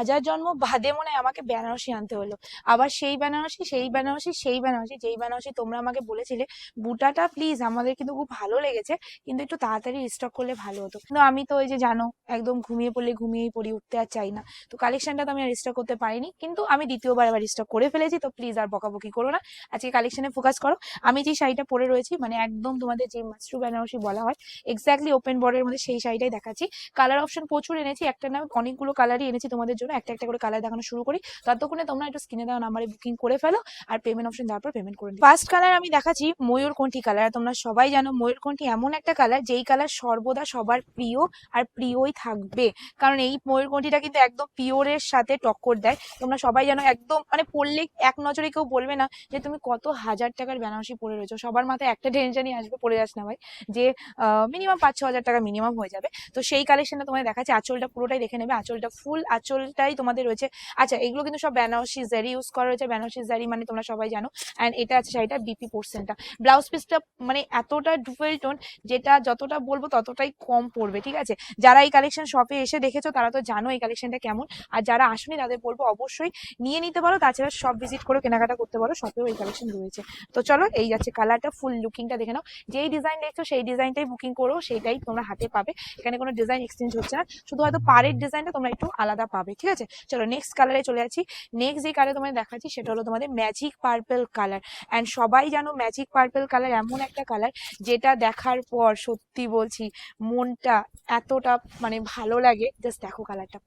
হাজার জন্ম বাদে মনে হয় আমাকে বেনারসি আনতে হলো। আবার সেই বেনারসি সেই বেনারসি সেই বেনারসি, যেই বেনারসি তোমরা আমাকে বলেছিলে, বুটাটা প্লিজ আমাদের কিন্তু খুব ভালো লেগেছে, কিন্তু একটু তাড়াতাড়ি স্টক করলে ভালো হতো। কিন্তু আমি তো ওই যে জানো, একদম ঘুমিয়ে পড়লে ঘুমিয়েই পড়ি, উঠতে আর চাই না। তো কালেকশনটা তো আমি আর স্টক করতে পারিনি, কিন্তু আমি দ্বিতীয়বার আবার স্টক করে ফেলেছি, তো প্লিজ আর বকাবকি করো না। আজকে কালেকশনে ফোকাস করো। আমি যে শাড়িটা পরে রয়েছি মানে একদম তোমাদের যে মাসরু বেনারসি বলা হয় এক্স্যাক্টলি ওপেন বর্ডের মধ্যে সেই শাড়িটাই দেখাচ্ছি। কালার অপশন প্রচুর এনেছি, একটা না অনেকগুলো কালারই এনেছি তোমাদের জন্য। একটা একটা করে কালার দেখানো শুরু করি। ততক্ষণে তোমরা একটু স্ক্রিনে দেওয়া নাম্বারে বুকিং করে ফেলো আর পেমেন্ট অপশন দেওয়ার পর পেমেন্ট করে ফার্স্ট কালার আমি দেখাচ্ছি ময়ূরকণ্ঠী কালার তোমরা সবাই জানো ময়ূরকণ্ঠী এমন একটা কালার যেই কালার সর্বদা সবার প্রিয় আর প্রিয়ই থাকবে। কারণ এই ময়ূরকণ্ঠীটা কিন্তু একদম পিওরের সাথে টক্কর দেয়। তোমরা সবাই জানো একদম মানে পড়লে এক নজরে কেউ বলবে না যে তুমি কত হাজার টাকার বেনারসি পরে রয়েছো। সবার মাথায় একটা টেনশনই আসবে, পড়ে যাস না ভাই। যে মিনিমাম পাঁচ ছ হাজার টাকা মিনিমাম হয়ে যাবে। তো সেই কালেকশনটা তোমাদের দেখাচ্ছে। আঁচলটা পুরোটাই দেখে নেবে। আঁচলটা ফুল আঁচলটাই তোমাদের রয়েছে। আচ্ছা এগুলো কিন্তু সব বেনারসি জারি ইউজ করা রয়েছে। বেনারসি জারি মানে তোমরা সবাই জানো। অ্যান্ড এটা আছে শাড়িটা বিপি পোর্সেন্টটা ব্লাউজ পিসটা মানে এতটা ডুয়েল টোন যেটা যতটা বলব ততটাই কম পড়বে ঠিক আছে? যারা এই কালেকশন শপে এসে দেখেছ, তারা তো জানো এই কালেকশনটা কেমন। আর যারা আসেনি, তাদের বলব অবশ্যই নিয়ে নিতে পারো। তাছাড়া সব ভিজিট করে কেনাকাটা করতে পারো। শপেও এই কালেকশন রয়েছে। তো চলো, এই যাচ্ছে কালারটা ফুল লুকিংটা দেখে নাও। যেই ডিজাইন দেখছ, সেই ডিজাইনটাই বুকিং করো। সেইটাই তোমরা হাতে পাবে। এখানে কোনো ডিজাইন এক্সচেঞ্জ হচ্ছে না। শুধু হয়তো পাড়ের ডিজাইনটা তোমরা একটু আলাদা পাবে, ঠিক আছে? চলো নেক্সট কালারে চলে যাচ্ছি। নেক্সট যে কালার তোমাদের দেখাচ্ছি, সেটা হলো তোমাদের ম্যাজিক পার্পেল কালার অ্যান্ড সবাই জানো ম্যাজিক পার্পেল কালার এমন একটা কালার যেটা দেখার পর সত্যি বলছি মনটা এতটা মানে ভালো লাগে। জাস্ট দেখো কালারটা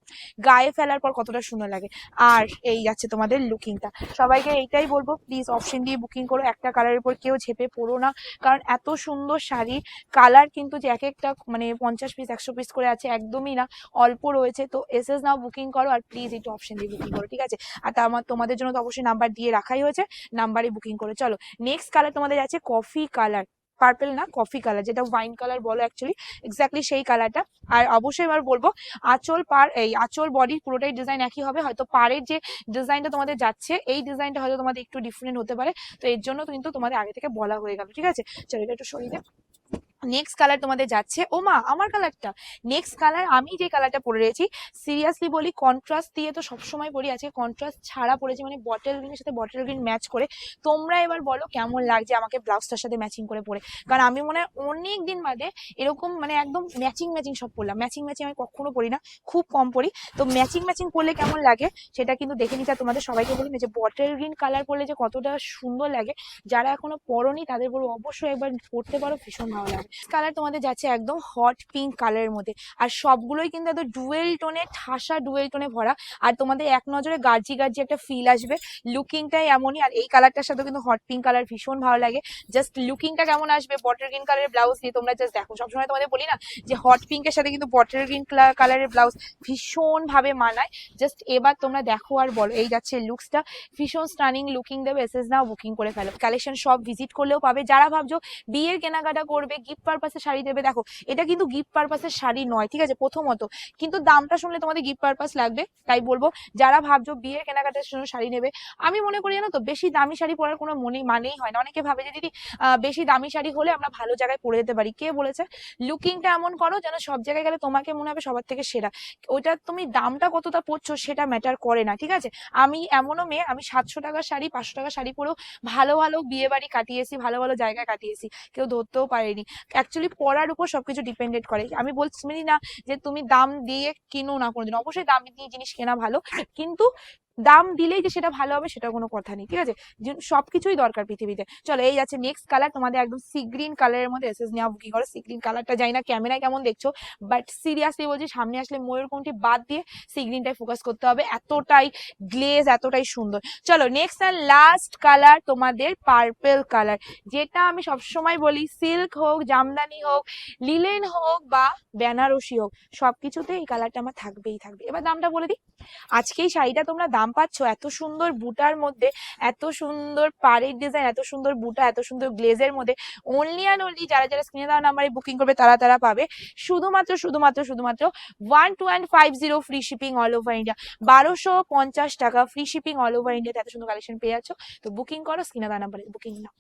গায়ে ফেলার পর কতটা সুন্দর লাগে। আর এই যাচ্ছে তোমাদের লুকিংটা সবাইকে এইটাই বলব প্লিজ অপশন দিয়ে বুকিং করো। একটা কালারের উপর কেউ ঝেপে পড়ো না। কারণ এত সুন্দর শাড়ি কালার কিন্তু যে এক একটা মানে পঞ্চাশ পিস একশো পিস করে আছে, একদমই না। অল্প রয়েছে। তো এস নাও বুকিং করো। আর প্লিজ একটু অপশন দিয়ে বুকিং করো, ঠিক আছে? আর আমার, তোমাদের জন্য তো অবশ্যই নাম্বার দিয়ে রাখাই হয়েছে নাম্বারে বুকিং করে, চলো। নেক্সট কালার তোমাদের আছে কফি কালার পার্পল না কফি কালার যেটা ওয়াইন কালার বলো অ্যাকচুয়ালি এক্স্যাক্টলি সেই কালারটা আর অবশ্যই এবার বলব, আঁচল পার, এই আঁচল বডির পুরোটাই ডিজাইন একই হবে, হয়তো পাড়ের যে ডিজাইনটা তোমাদের যাচ্ছে, এই ডিজাইনটা হয়তো তোমাদের একটু ডিফারেন্ট হতে পারে, তো এর জন্য কিন্তু তোমাদের আগে থেকে বলা হয়ে গেল, ঠিক আছে? চলো এটা একটু সরিয়ে নেক্সট কালার তোমাদের যাচ্ছে। ও মা, আমার কালারটা নেক্সট কালার আমি যে কালারটা পরে রয়েছি সিরিয়াসলি বলি কন্ট্রাস্ট দিয়ে তো সবসময় পরি আজকে কন্ট্রাস্ট ছাড়া পড়েছি মানে বটল গ্রিনের সাথে বটল গ্রিন ম্যাচ করে। তোমরা এবার বলো কেমন লাগছে আমাকে ব্লাউজটার সাথে ম্যাচিং করে পরে। কারণ আমি মনে হয় অনেক দিন বাদে এরকম মানে একদম ম্যাচিং ম্যাচিং সব পরলাম। ম্যাচিং ম্যাচিং আমি কখনো পরি না, খুব কম পরি। তো ম্যাচিং ম্যাচিং করলে কেমন লাগে সেটা কিন্তু দেখে নিতে তোমাদের সবাইকে বলি না যে বটল গ্রিন কালার পরলে যে কতটা সুন্দর লাগে। যারা এখনও পরনি তাদের বলব অবশ্যই একবার পরতে পারো, ভীষণ ভালো লাগে কালার তোমাদের যাচ্ছে একদম হট পিঙ্ক কালারের মধ্যে। আর সবগুলোই কিন্তু একদম ডুয়েল টোনে ঠাসা ডুয়েল টোনে ভরা। আর তোমাদের এক নজরে গার্জি গার্জি একটা ফিল আসবে। লুকিংটাই এমনই, আর এই কালারটার সাথে কিন্তু হট পিঙ্ক কালার ভীষণ ভালো লাগে। জাস্ট লুকিংটা কেমন আসবে? বটার গ্রিন কালারের ব্লাউজ দিয়ে তোমরা জাস্ট দেখো। সবসময় তোমাদের বলি না যে হট পিঙ্কের সাথে কিন্তু বটার গ্রিন কালারের ব্লাউজ ভীষণ ভাবে মানায়। জাস্ট এবার তোমরা দেখো আর বলো, এই যাচ্ছে লুকসটা ভীষণ স্টানিং লুকিং দেবে এসএস নাও বুকিং করে ফেলো। কালেকশন সব ভিজিট করলেও পাবে। যারা ভাবছ বিয়ের কেনাকাটা করবে গিফট পারপাসে শাড়ি দেবে। দেখো, এটা কিন্তু গিফট পারপাসের শাড়ি নয়, ঠিক আছে? প্রথমত, কিন্তু দামটা শুনলে তোমাদের গিফট পারপাস লাগবে, তাই বলব, যারা ভাবছ বিয়ের কেনাকাটার জন্য শাড়ি নেবে, আমি মনে করি জানো তো, বেশি দামি শাড়ি পরার কোনো মনে, মানেই হয় না। অনেকে ভাবে যে, দিদি বেশি দামি শাড়ি হলে আমরা ভালো জায়গায় পরে যেতে পারি। কে বলেছে? লুকিংটা এমন করো যেন সব জায়গায় গেলে তোমাকে মনে হবে সবার থেকে সেরা। ওইটা তুমি দামটা কতটা পড়ছো সেটা ম্যাটার করে না, ঠিক আছে? আমি এমনও মেয়ে, আমি সাতশো টাকার শাড়ি, পাঁচশো টাকার শাড়ি পরেও ভালো ভালো বিয়ে বাড়ি কাটিয়েছি, ভালো ভালো জায়গায় কাটিয়েছি। কেউ ধরতেও পারেনি। অ্যাকচুয়ালি পড়ার উপর সবকিছু ডিপেন্ডেন্ট করে। আমি বলছি না যে তুমি দাম দিয়ে কিনো না কোনোদিন অবশ্যই দাম দিয়ে জিনিস কেনা ভালো। কিন্তু দাম দিলেই যে সেটা ভালো হবে সেটা কোনো কথা নেই, ঠিক আছে? সবকিছুই দরকার পৃথিবীতে। চলো, এই যাচ্ছে নেক্সট কালার তোমাদের একদম সি গ্রিন কালারের মধ্যে এসএস নেওয়া বুকিং করো? সি গ্রিন কালারটা যাই না ক্যামেরায় কেমন দেখছ? বাট সিরিয়াসলি বলছি, সামনে আসলে ময়ূরকণ্ঠী বাদ দিয়ে সি গ্রিনটাই ফোকাস করতে হবে। এতটাই গ্লেজ এতটাই সুন্দর। চলো নেক্সট আর লাস্ট কালার তোমাদের পার্পেল কালার যেটা আমি সবসময় বলি সিল্ক হোক, জামদানি হোক লিলেন হোক বা বেনারসি হোক সবকিছুতে এই কালারটা আমার থাকবেই থাকবে। এবার দামটা বলে দিই। আজকে এই শাড়িটা তোমরা দাম পাচ্ছ? এত সুন্দর বুটার মধ্যে, এত সুন্দর পাড়ের ডিজাইন এত সুন্দর বুটা, এত সুন্দর গ্লেজের মধ্যে অনলি অ্যান্ড অনলি যারা যারা স্ক্রিনে দেওয়া নাম্বারে বুকিং করবে তারা তারা পাবে। শুধুমাত্র শুধুমাত্র শুধুমাত্র one two and five zero free shipping all over India বারোশো পঞ্চাশ টাকা ফ্রি শিপিং অল ওভার ইন্ডিয়াতে এত সুন্দর কালেকশন পেয়ে যাচ্ছ। তো বুকিং করো স্ক্রিনে দেওয়া নাম্বারে বুকিং নাও।